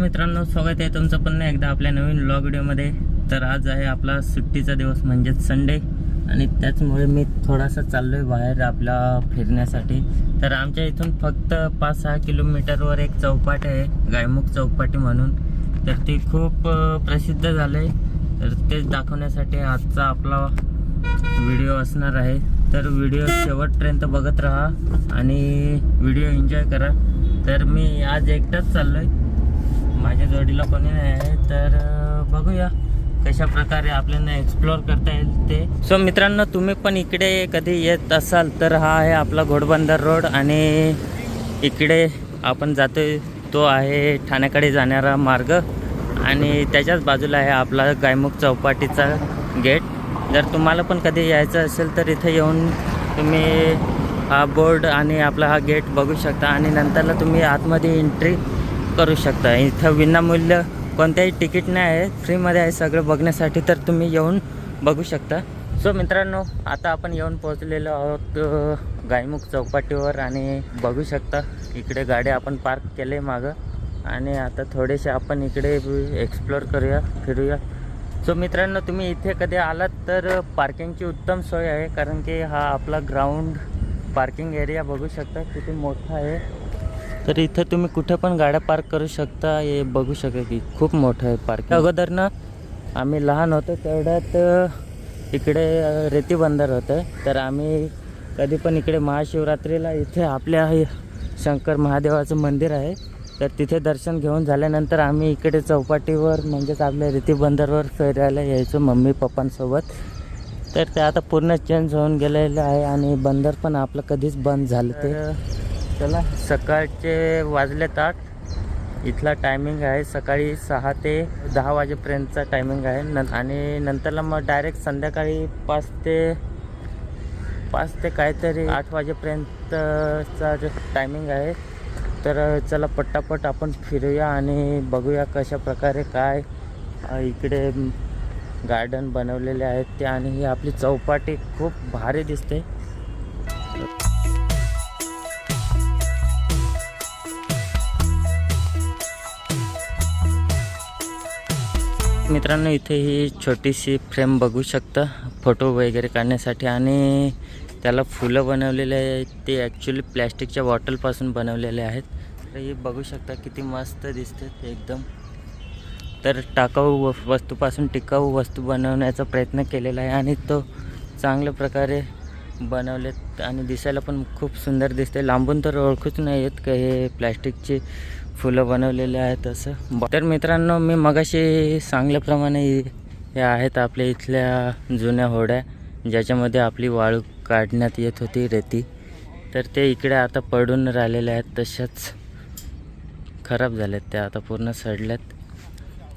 मित्रांनो स्वागत आहे तुमचं पुन्हा एकदा आपल्या नवीन ब्लॉग व्हिडिओमध्ये तर आज आहे आपला सुट्टीचा दिवस म्हणजेच संडे आणि त्याचमुळे मी थोडासा चाललो आहे बाहेर आपला फिरण्यासाठी. तर आमच्या इथून फक्त पाच सहा किलोमीटरवर एक चौपाट आहे गायमुख चौपाटी म्हणून. तर ती खूप प्रसिद्ध झालं आहे तर तेच दाखवण्यासाठी आजचा आपला व्हिडिओ असणार आहे. तर व्हिडिओ शेवटपर्यंत बघत राहा आणि व्हिडिओ एन्जॉय करा. तर मी आज एकटाच चाललो आहे माझ्या जोडीला कोणी नाही आहे तर बघूया कशा प्रकारे आपल्याला एक्सप्लोअर करता येईल ते. सो मित्रांनो तुम्ही पण इकडे कधी येत असाल तर हा आहे आपला घोडबंदर रोड आणि इकडे आपण जातोय तो आहे ठाण्याकडे जाणारा मार्ग आणि त्याच्याच बाजूला आहे आपला गायमुख चौपाटीचा गेट. जर तुम्हाला पण कधी यायचं असेल तर इथे येऊन तुम्ही हा बोर्ड आणि आपला हा गेट बघू शकता आणि नंतरला तुम्ही आतमध्ये एंट्री करू शकता. इथं विनामूल्य कोणत्याही तिकीट नाही आहे. फ्रीमध्ये आहे सगळं बघण्यासाठी तर तुम्ही येऊन बघू शकता. सो मित्रांनो आता आपण येऊन पोहोचलेलो आहोत गायमुख चौपाटीवर आणि बघू शकता इकडे गाडी आपण पार्क केले मागं. आणि आता थोडेसे आपण इकडे एक्सप्लोअर करूया फिरूया. सो मित्रांनो तुम्ही इथे कधी आलात तर पार्किंगची उत्तम सोय आहे. कारण की हा आपला ग्राउंड पार्किंग एरिया बघू शकता. किती मोठा आहे. तर इथं तुम्ही कुठे पण गाड्या पार्क करू शकता. हे बघू शकता की खूप मोठं आहे पार्क अगोदर ना आम्ही लहान होतो तेवढ्यात इकडे रेती बंदर होतं. तर आम्ही कधी पण इकडे महाशिवरात्रीला इथे आपल्या शंकर महादेवाचं मंदिर आहे. तर तिथे दर्शन घेऊन झाल्यानंतर आम्ही इकडे चौपाटीवर म्हणजेच आपल्या रेती बंदरवर फिरायला यायचो मम्मी पप्पांसोबत. तर ते आता पूर्ण चेंज होऊन गेलेलं आहे आणि बंदर पण आपलं कधीच बंद झालं ते. चला. सकाळचे वाजलेत आठ इथला टायमिंग आहे सकाळी सहा ते दहा वाजेपर्यंतचा टायमिंग आहे. न आणि नंतरला मग डायरेक्ट संध्याकाळी पाच ते पाच ते काहीतरी आठ वाजेपर्यंतचा टायमिंग आहे तर चला पट्टापट आपण फिरूया आणि बघूया कशा प्रकारे काय इकडे गार्डन बनवलेले आहेत ते. आणि ही आपली चौपाटी खूप भारी दिसते. मित्रांनो इथे ही छोटीशी फ्रेम बघू शकता फोटो वगैरे काढण्यासाठी. आणि त्याला फुलं बनवलेले आहेत. ते ॲक्च्युली प्लॅस्टिकच्या बॉटलपासून बनवलेले आहेत. तर हे बघू शकता किती मस्त दिसते एकदम. तर टाकाऊ व- वस्तूपासून टिकाऊ वस्तू बनवण्याचा प्रयत्न केलेला आहे. आणि तो चांगल्या प्रकारे बनवलेत आणि दिसायला पण खूप सुंदर दिसते लांबून तर ओळखूच नाही येत का हे प्लॅस्टिकचे फुलं बनवलेले आहेत असं. तर मित्रांनो मी मगाशी सांगल्याप्रमाणे हे आहेत आपल्या इथल्या जुन्या होड्या ज्याच्यामध्ये आपली वाळू काढण्यात येत होती रेती. तर ते इकडे आता पडून राहिलेले आहेत. तशाच खराब झाल्यात त्या आता पूर्ण सडल्यात.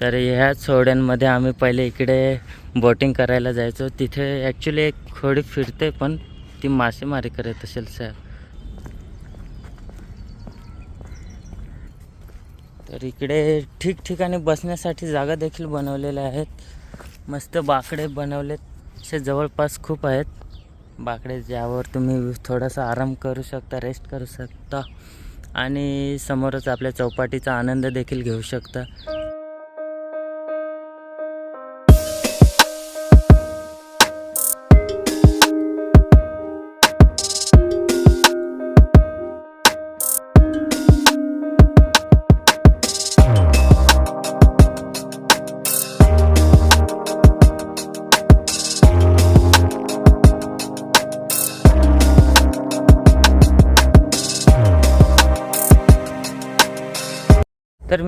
तर ह्याच होड्यांमध्ये आम्ही पहिले इकडे बोटिंग करायला जायचो. तिथे ॲक्च्युली एक होडी फिरते पण ती मासेमारी करत असेल सर. तर इकडे ठिकठिकाणी बसण्यासाठी जागा देखील बनवलेल्या आहेत. मस्त बाकडे बनवलेत. असे जवळपास खूप आहेत. बाकडे ज्यावर तुम्ही थोडासा आराम करू शकता रेस्ट करू शकता. आणि समोरच आपल्या चौपाटीचा आनंद देखील घेऊ शकता.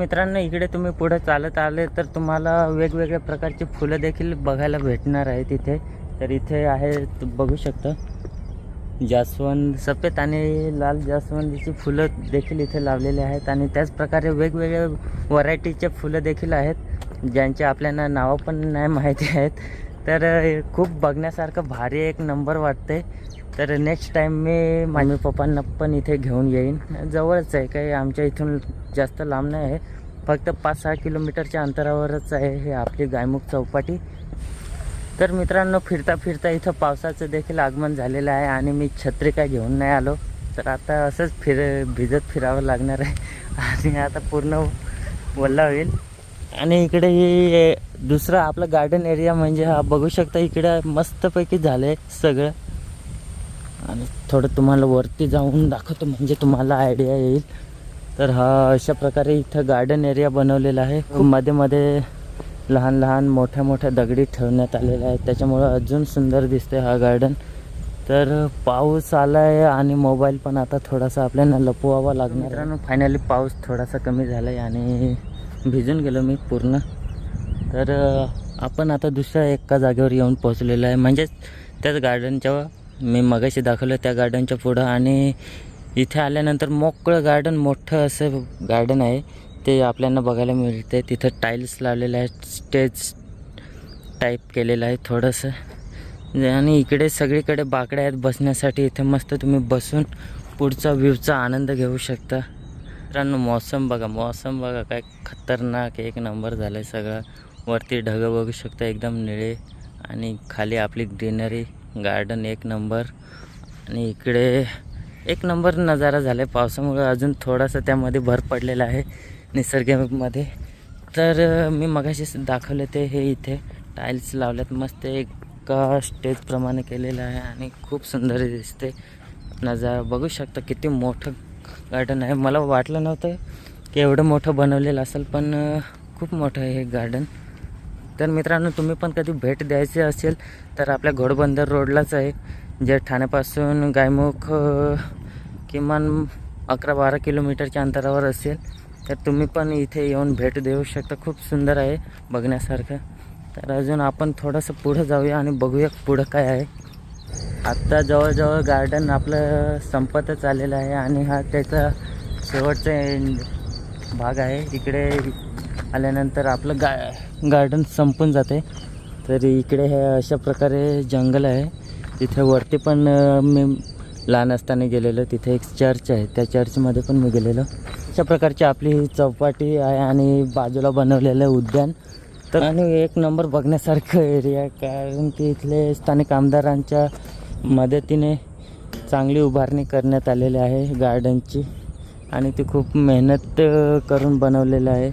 मित्रांनो इकडे तुम्ही पुढे चालत आले तर तुम्हाला वेगवेगळ्या प्रकारची फुलं देखील बघायला भेटणार आहे तिथे तर इथे आहे तू बघू शकता. जास्वंद सफेद आणि लाल जास्वंदीची फुलं देखील इथे लावलेली आहेत. आणि त्याचप्रकारे वेगवेगळ्या व्हरायटीचे फुलं देखील आहेत ज्यांचे आपल्याला नावं पण नाही माहिती आहेत. तर खूप बघण्यासारखं भारी एक नंबर वाटते तर नेक्स्ट टाईम मी मम्मी पप्पांना पण इथे घेऊन येईन. जवळच आहे काही आमच्या इथून जास्त लांब नाही आहे. फक्त पाच सहा किलोमीटरच्या अंतरावरच आहे हे आपली गायमुख चौपाटी. तर मित्रांनो फिरता फिरता इथं पावसाचं देखील आगमन झालेलं आहे आणि मी छत्री काय घेऊन नाही आलो. तर आता असंच फिर भिजत फिरावं लागणार आहे. आणि आता पूर्ण वल्ला होईल. आणि इकडे हे दुसरं आपलं गार्डन एरिया म्हणजे हा बघू शकता इकडं मस्तपैकी झालं आहे सगळं. आणि थोडं तुम्हाला वरती जाऊन दाखवतो म्हणजे तुम्हाला आयडिया येईल. तर हा अशा प्रकारे इथं गार्डन एरिया बनवलेला आहे. मध्ये मध्ये लहान लहान मोठ्या मोठ्या दगडी ठेवण्यात आलेल्या आहेत. त्याच्यामुळं अजून सुंदर दिसते हा गार्डन तर पाऊस आला आहे आणि मोबाईल पण आता थोडासा आपल्याला लपवावा लागणार मित्रांनो फायनली पाऊस थोडासा कमी झाला आहे आणि भिजून गेलो मी पूर्ण. तर आपण आता दुसऱ्या एका जागेवर येऊन पोहोचलेलो आहे. म्हणजेच त्याच गार्डनच्या मी मगाशी दाखवलं त्या गार्डनच्या पुढं आणि इथे आल्यानंतर मोकळं गार्डन मोठं असं गार्डन आहे. ते आपल्याला बघायला मिळते. तिथं टाईल्स लावलेलं आहे स्टेज टाईप केलेलं आहे थोडंसं. आणि इकडे सगळीकडे बाकड्या आहेत बसण्यासाठी. इथे मस्त तुम्ही बसून पुढचा व्ह्यूचा आनंद घेऊ शकता. मित्रांनो मौसम बघा. मौसम बघा काय खतरनाक एक नंबर झालं आहे सगळं. वरती ढगं बघू शकता एकदम निळे आणि खाली आपली ग्रीनरी गार्डन एक नंबर. आणि इकडे एक नंबर नजारा झाला आहे पावसामुळे अजून थोडासा त्यामध्ये भर पडलेला आहे निसर्गामध्ये. तर मी मगाशीच दाखवले ते हे इथे. टाईल्स लावल्यात. मस्त एका स्टेजप्रमाणे केलेलं आहे आणि खूप सुंदर दिसते. नजारा बघू शकता किती मोठं गार्डन आहे. मला वाटलं नव्हतं की एवढं मोठं बनवलेलं असेल पण खूप मोठं आहे हे गार्डन. तर मित्रांनो तुम्ही पण कधी भेट द्यायची असेल तर आपल्या घोडबंदर रोडलाच आहे जे ठाण्यापासून गायमुख किमान अकरा बारा किलोमीटरच्या अंतरावर असेल. तर तुम्ही पण इथे येऊन भेट देऊ शकता. खूप सुंदर आहे बघण्यासारखं. तर अजून आपण थोडंसं पुढं जाऊया आणि बघूया पुढं काय आहे. आत्ता जवळजवळ गार्डन आपलं संपतच आलेलं आहे आणि हा त्याचा शेवटचा एंड भाग आहे. इकडे आल्यानंतर आपलं गा गार्डन संपून जाते. तर इकडे हे अशा प्रकारे जंगल आहे. तिथे वरती पण मी लहान असताना गेलेलो. तिथे एक चर्च आहे. त्या चर्चमध्ये पण मी गेलेलो. अशा प्रकारची आपली ही चौपाटी आहे आणि बाजूला बनवलेलं उद्यान. तर आणि एक नंबर बघण्यासारखं एरिया कारण की इथले स्थानिक आमदारांच्या मदतीने चांगली उभारणी करण्यात आलेली आहे गार्डनची आणि ती खूप मेहनत करून बनवलेलं आहे.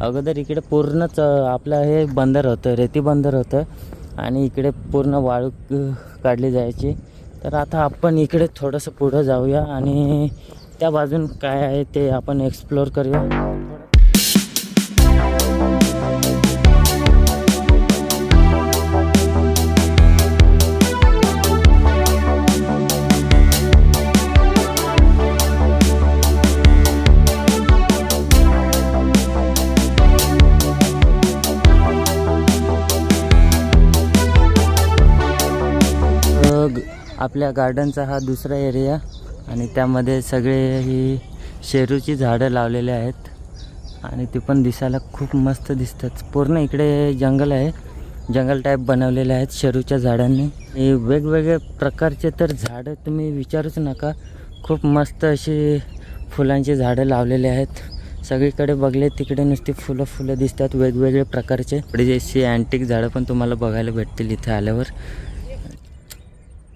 अगोदर इकडे पूर्णच आपलं हे बंदर होतं रेती बंदर होतं आणि इकडे पूर्ण वाळू काढली जायची. तर आता आपण इकडे थोडंसं पुढं जाऊया आणि त्या बाजून काय आहे ते आपण एक्सप्लोअर करूया. आपल्या गार्डनचा हा दुसरा एरिया आणि त्यामध्ये सगळे ही शेरूची झाडं लावलेली आहेत. आणि ती पण दिसायला खूप मस्त दिसतात. पूर्ण इकडे जंगल आहे. जंगल टाईप बनवलेले आहेत शेरूच्या झाडांनी. हे प्रकारचे तर झाडं तुम्ही विचारूच नका. खूप मस्त अशी फुलांची झाडं लावलेली आहेत. सगळीकडे बघले तिकडे नुसती फुलं फुलं दिसतात वेगवेगळे प्रकारचे. इकडे अशी अँटिक झाडं पण तुम्हाला बघायला भेटतील इथे आल्यावर.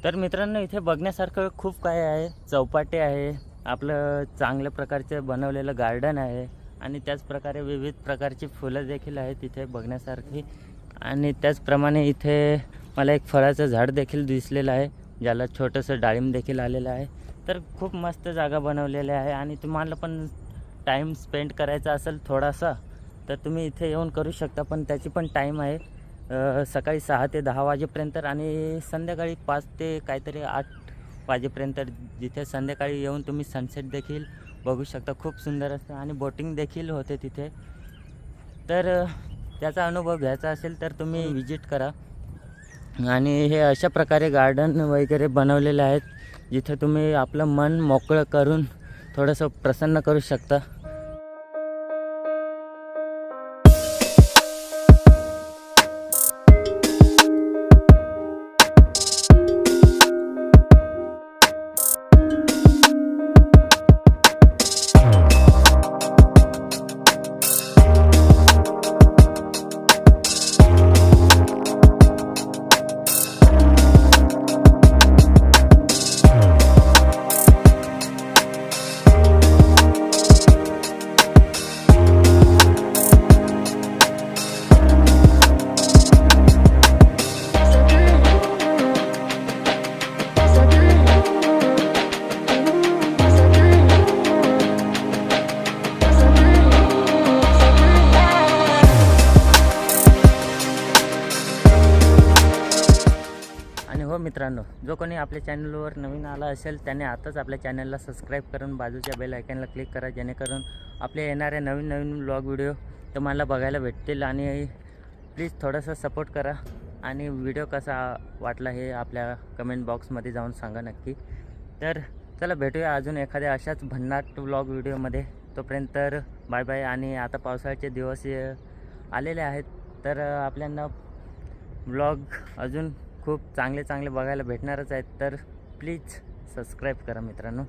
तर मित्रांनो इथे बघण्यासारखं खूप काय आहे. चौपाटी आहे आपलं चांगल्या प्रकारचं बनवलेलं गार्डन आहे आणि त्याचप्रकारे विविध प्रकारची फुलं देखील आहेत इथे बघण्यासारखी. आणि त्याचप्रमाणे इथे मला एक फळाचं झाड देखील दिसलेलं आहे ज्याला छोटंसं डाळिंब देखील आलेलं आहे. तर खूप मस्त जागा बनवलेली आहे आणि तुम्हाला पण टाईम स्पेंड करायचा असेल थोडासा तर तुम्ही इथे येऊन करू शकता पण त्याची पण टाईम आहे. सकाळी सहा ते दहा वाजेपर्यंत आणि संध्याकाळी पाच ते काहीतरी आठ वाजेपर्यंत जिथे संध्याकाळी येऊन तुम्ही सनसेट देखील बघू शकता. खूप सुंदर असतं आणि बोटिंग देखील होते तिथे. तर त्याचा अनुभव घ्यायचा असेल तर तुम्ही विजिट करा. आणि हे अशा प्रकारे गार्डन वगैरे बनवलेले आहेत जिथे तुम्ही आपलं मन मोकळं करून थोडंसं प्रसन्न करू शकता. मित्रांनो जो कोणी आपल्या चॅनलवर नवीन आला असेल त्याने आताच आपल्या चॅनलला सबस्क्राईब करून बाजूच्या बेल आयकनला क्लिक करा जेणेकरून आपले येणारे नवीन नवीन ब्लॉग व्हिडिओ तुम्हाला बघायला भेटतील. आणि प्लीज थोडासा सपोर्ट करा. आणि व्हिडिओ कसा वाटला हे आपल्या कमेंट बॉक्समध्ये जाऊन सांगा नक्की. तर चला भेटूया अजून एखाद्या अशाच भन्नाट व्लॉग व्हिडिओमध्ये. तोपर्यंत तर बाय बाय. आणि आता पावसाळ्याचे दिवस आलेले आहेत. तर आपल्यांना व्लॉग अजून खूप चांगले चांगले बघायला भेटणारच आहेत तर प्लीज सबस्क्राईब करा मित्रांनो.